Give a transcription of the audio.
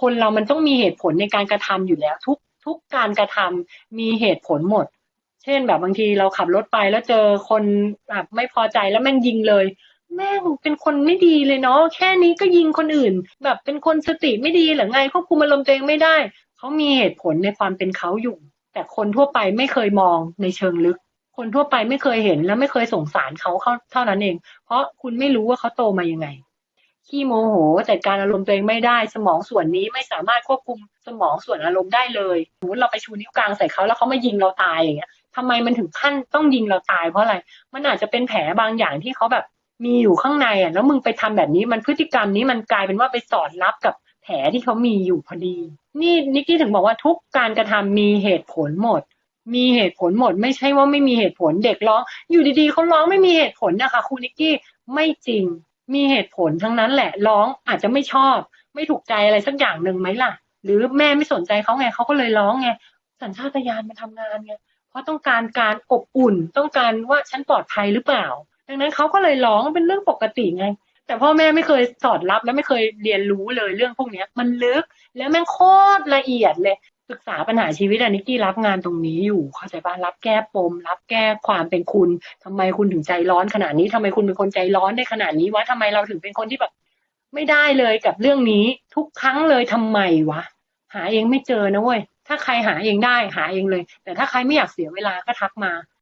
คนเรามันต้องมีเหตุผลในการกระทำอยู่แล้ว ทุกทุกการกระทำมีเหตุผลหมด เช่นแบบบางทีเราขับรถไปแล้วเจอคนแบบไม่พอใจแล้วแม่งยิงเลย แม่งเป็นคนไม่ดีเลยเนาะแค่นี้ก็ยิงคนอื่น แบบเป็นคนสติไม่ดีหรือไงควบคุมอารมณ์ตัวเองไม่ได้เขามีเหตุผลในความเป็นเขาอยู่ แต่คนทั่วไปไม่เคยมองในเชิงลึก คนทั่วไปไม่เคยเห็นและไม่เคยสงสารเขาเขาเท่านั้นเอง เพราะคุณไม่รู้ว่าเขาโตมายังไง ขี้โมโหจัดการอารมณ์ตัวเองไม่ได้ สมองส่วนนี้ไม่สามารถควบคุมสมองส่วนอารมณ์ได้เลยสมมติเราไปชูนิ้วกลางใส่เขาแล้วเขามายิงเราตายอย่างเงี้ยทำไมมันถึงขั้นต้องยิงเราตายเพราะอะไร มันอาจจะเป็นแผลบางอย่างที่เขาแบบมีอยู่ข้างในอะแล้วมึงไปทำแบบนี้มันพฤติกรรมนี้มันกลายเป็นว่าไปสอดรับกับแผลที่เขามีอยู่พอดี นี่นิกกี้ถึงบอกว่าทุกการกระทำมีเหตุผลหมด มีเหตุผลหมด ไม่ใช่ว่าไม่มีเหตุผลเด็กร้อง อยู่ดีๆเขาร้องไม่มีเหตุผลนะคะคุณนิกกี้ไม่จริง มีเหตุผลทั้งนั้นแหละร้องอาจจะไม่ชอบ ไม่ถูกใจอะไรสักอย่างหนึ่งไหมล่ะ หรือแม่ไม่สนใจเขาไงเขาก็เลยร้องไงสัญชาตญาณมันทำงานไงเพราะต้องการการอบอุ่นต้องการว่าฉันปลอดภัยหรือเปล่า ดังนั้นเขาก็เลยร้องเป็นเรื่องปกติไง แต่พ่อแม่ไม่เคยสอดรับและไม่เคยเรียนรู้เลยเรื่องพวกนี้มันลึกแล้วแม่งโคตรละเอียดเลย ศึกษาปัญหาชีวิตอะนิกกี้รับงานตรงนี้อยู่เข้าใจป่ะรับแก้ปม รับแก้ความเป็นคุณทำไมคุณถึงใจร้อนขนาดนี้ทำไมคุณเป็นคนใจร้อนได้ขนาดนี้วะทำไมเราถึงเป็นคนที่แบบไม่ได้เลยกับเรื่องนี้ทุกครั้งเลยทำไมวะ หาเองไม่เจอนะเว้ยถ้าใครหาเองได้หาเองเลย แต่ถ้าใครไม่อยากเสียเวลาก็ทักมา